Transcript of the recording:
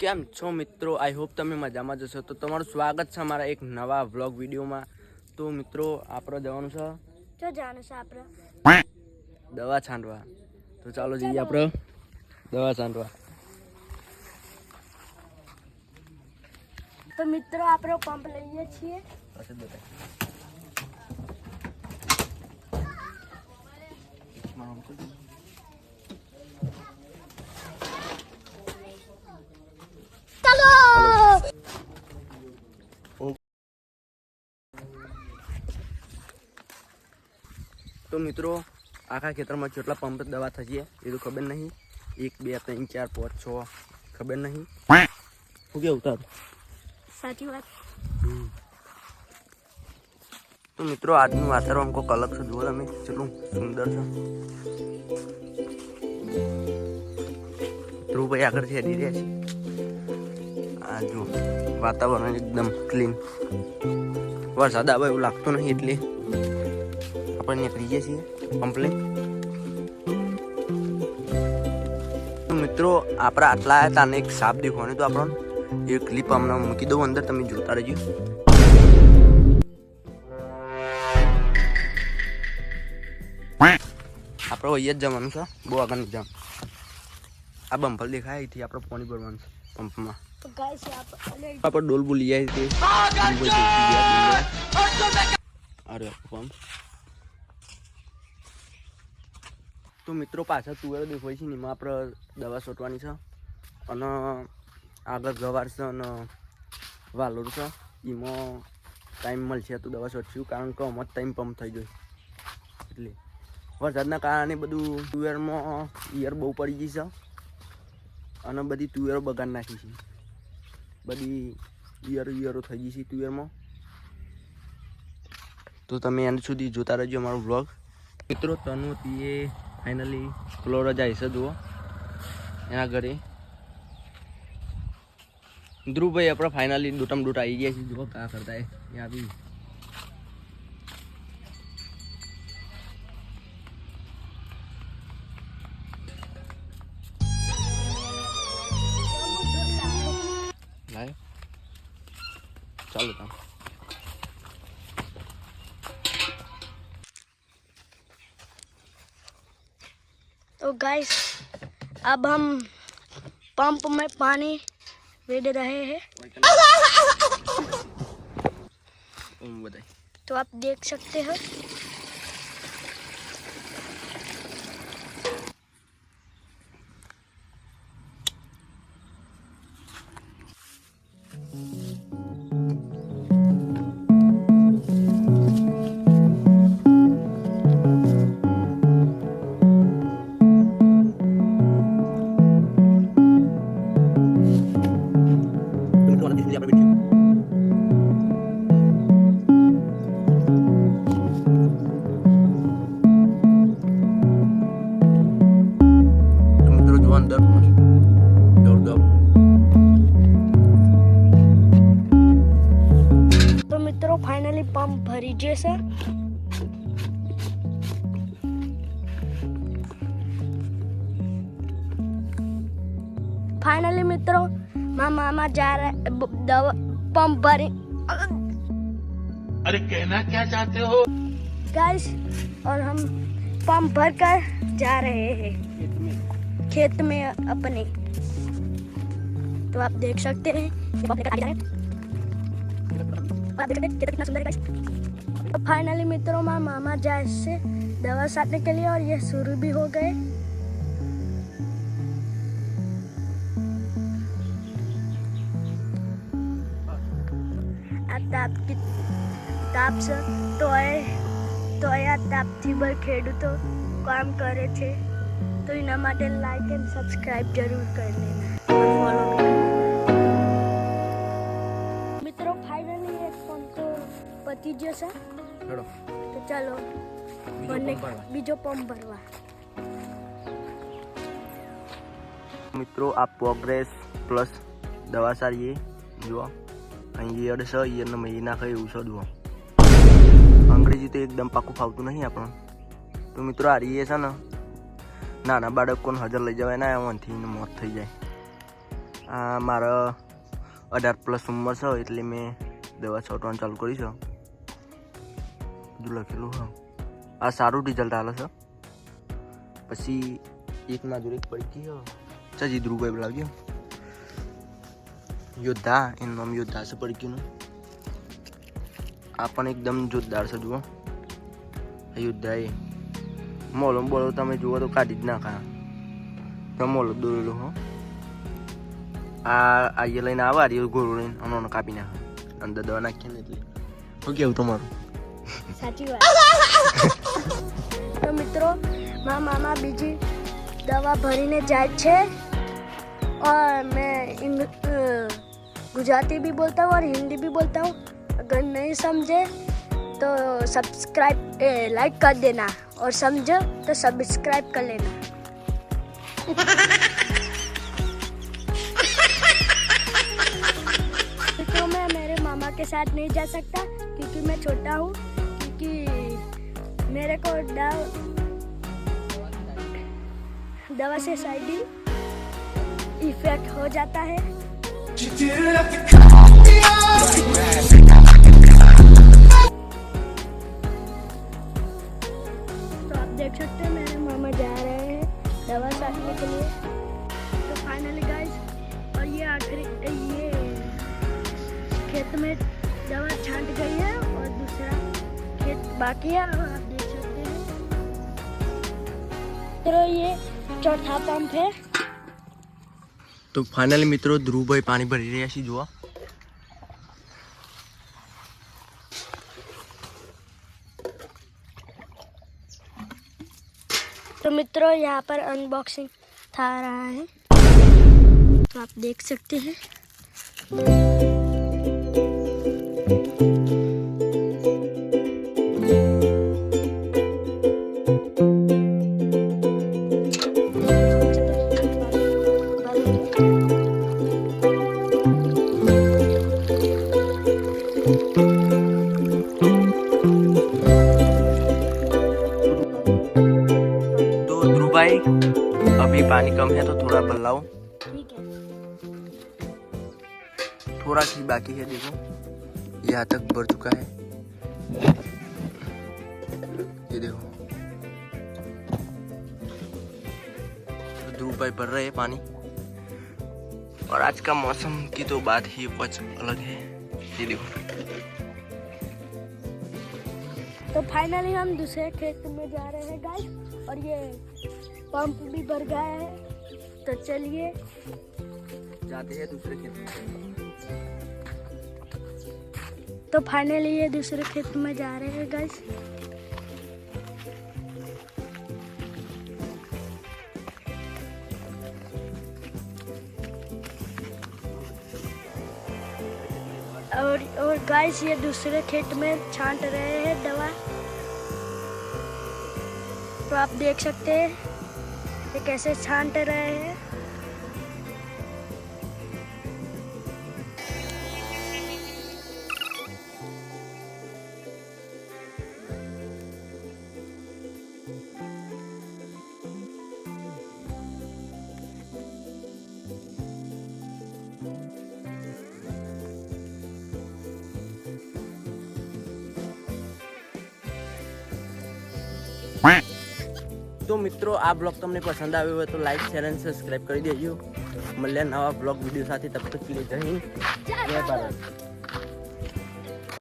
કેમ છો મિત્રો? આઈ હોપ તમે મજામાં જશો તો તમારું સ્વાગત છે અમારા એક નવા વ્લોગ વિડીયોમાં. તો મિત્રો આપણે જવાનું છે? જો જવાનું છે આપણે દવા છાંટવા. તો ચાલો જઈએ આપણે દવા છાંટવા. તો મિત્રો આપણે પંપ લઈએ છીએ. પછી બતાય. તો મિત્રો આખા ખેતરમાં કેટલા પંપ દવા થશે એ તો ખબર નહીં. એક બે ત્રણ ચાર પાંચ છ ખબર નહીં. શું કેવું તારું? સાચી વાત. તો મિત્રો આજનું વાતાવરણ કોઈક અલગ છે જુઓ તમે કેટલું સુંદર છે. ધ્રુવભાઈ આગળથી હેડી રહ્યા છે. આ જો વાતાવરણ એકદમ ક્લીન વરસાદ આવે એવું લાગતું નહીં એટલે. આપણે નીકળી જઈએ છીએ કમ્પ્લેટ તો મિત્રો આપણે આટલા આવ્યા હતા અને એક સાપ દેખવાની તો આપણને એ ક્લિપ હમણાં મૂકી દઉં અંદર તમે જોતા રહેજો. આપણે અહીંયા જ જવાનું છે બહુ આગળ જવાનું આ બમ્પર દેખાય અહીંથી આપણે પાણી ભરવાનું છે પંપમાં તો આપણે આપણે ડોલ બોલી જાય અરે પંપ તો મિત્રો પાછળ તુવેરો દેખાય છે એમાં આપણે દવા છોટવાની છે અને આગળ ગવાર છે અને વાલોર છે, એમાં ટાઈમ મળશે તો દવા છોટશું, કારણ કે અમાર ટાઈમ પંપ થઈ ગયો. એટલે વરસાદના કારણે બધું તુવેરમાં ઈયર બહુ પડી ગઈ છે અને બધી તુવેરો બગાડ નાખી છે. બધી ઈયર ઈયરો થઈ ગઈ છે તુવેરમાં. તો તમે એના સુધી જોતા રહેજો અમારો વ્લોગ મિત્રો, તનુ એ ફાઇનલી ફ્લોર જાય છે, જુઓ. એના ઘરે. ધ્રુવભાઈ આપણે ફાઇનલી દુટમ દોટ આવી ગયા છે, જુઓ કા કરતા એ. આવી. લાય. ચાલો તમે तो गाइस अब हम पंप में पानी भेज रहे हैं। तो आप देख सकते हो। મિત્રો જો અંદર દોડ દોડ તો મિત્રો ફાઇનલી પંપ ભરી જશે फाइनली मित्रों मामा मामा जा रहे ब- दवा पंप भरी अरे कहना क्या चाहते हो गाइस और हम पंप भर कर जा रहे हैं खेत में अपने तो आप देख सकते हैं ये पंप लेकर आगे जा रहे हैं और आप देख सकते हैं खेत कितना सुंदर है गाइस तो फाइनली मित्रों माँ मामा जाए से दवा साटने के लिए और ये शुरू भी हो गए આ તાપથી તાપ છે તોય તોય આ તાપથી બર ખેડૂતો કામ કરે છે તો એના માટે લાઈક એન્ડ સબસ્ક્રાઇબ જરૂર કરી લેના ફોલો મિત્રો ફાઇનલી એક ફોન તો પતી જશે ચલો તો ચાલો બંને બીજો પંપ ભરવા. મિત્રો આ પ્રોગ્રેસ પ્લસ દવા સારી જુઓ અહીં ઈયળ છે ઈયળને મહી નાખે એવું છે જુઓ. અંગ્રેજી તો એકદમ પાકું ફાવતું નહીં આપણને તો મિત્રો આ રીએ છે ને નાના બાળકોને હજર લઈ જવાય ના એમાંથી મોત થઈ જાય. આ મારા અઢાર પ્લસ ઉંમર છે, એટલે મેં દવા છોટવાનું ચાલુ કરી છે. બધું લખેલું હા આ સારું રિઝલ્ટ આવે છે. પછી એક એક પડી ગઈ ચાજી ધ્રુવભાઈ બોલાવજો યોદ્ધા, એનું નામ યોદ્ધા છે પડકીનું આ પણ એકદમ જોરદાર છે, જુઓ. યોદ્ધાએ મોલો બોલો તમે જુઓ તો કાઢી જ નાખા તો મોલો દોરેલો હો આ આઈએ લઈને આવા રહ્યો ગોળો લઈને અને ઓનો કાપી નાખે અંદર દવા નાખીએ ને એટલે શું કેવું તમારું સાચી વાત તો મિત્રો મારા મામા બીજી દવા ભરીને જાય છે और मैं इंग अ, गुजराती भी बोलता हूँ और हिंदी भी बोलता हूँ अगर नहीं समझे तो सब्सक्राइब लाइक कर देना और समझो तो सब्सक्राइब कर लेना। तो मैं मेरे मामा के साथ नहीं जा सकता क्योंकि मैं छोटा हूँ क्योंकि मेरे को दवा दवा से साइड इफ़ेक्ट हो जाता है। तो आप देख सकते हैं मेरे मामा जा रहे हैं दवा साटने के लिए तो फाइनली गाइस और ये आखिरी ये खेत में दवा छांट गई है और दूसरा खेत बाकी है और आप देख सकते हैं तो ये चौथा पंप है તો ફાઇનલી મિત્રો ધ્રુવભાઈ પાણી ભરી રહ્યા છે જોવા तो मित्रों यहाँ पर अनबॉक्सिंग था रहा है। तो आप देख सकते हैं। भाई अभी पानी कम है तो थोड़ा बदलाओ। थोड़ा ही बाकी है देखो। यहाँ तक भर चुका है। ये देखो। ध्रुव भाई भर रहे हैं पानी। और आज का मौसम की तो बात ही कुछ अलग है। ये देखो। तो फाइनली हम दूसरे खेत में जा रहे हैं गाइस और ये पंप भी भर गया है। तो चलिए। जाते हैं दूसरे खेत में। तो फाइनली ये दूसरे खेत में जा रहे हैं गाइस और और गाइस ये दूसरे खेत में छांट रहे हैं दवा। तो आप देख सकते हैं। ये कैसे छांट रहे हैं? તો મિત્રો, આ બ્લોગ તમને પસંદ આવ્યો હોય તો લાઈક શેર અને સબસ્ક્રાઈબ કરી દેજો. મળ્યા નવા બ્લોગ વીડિયો સાથે. તબ તક જય જય ભારત.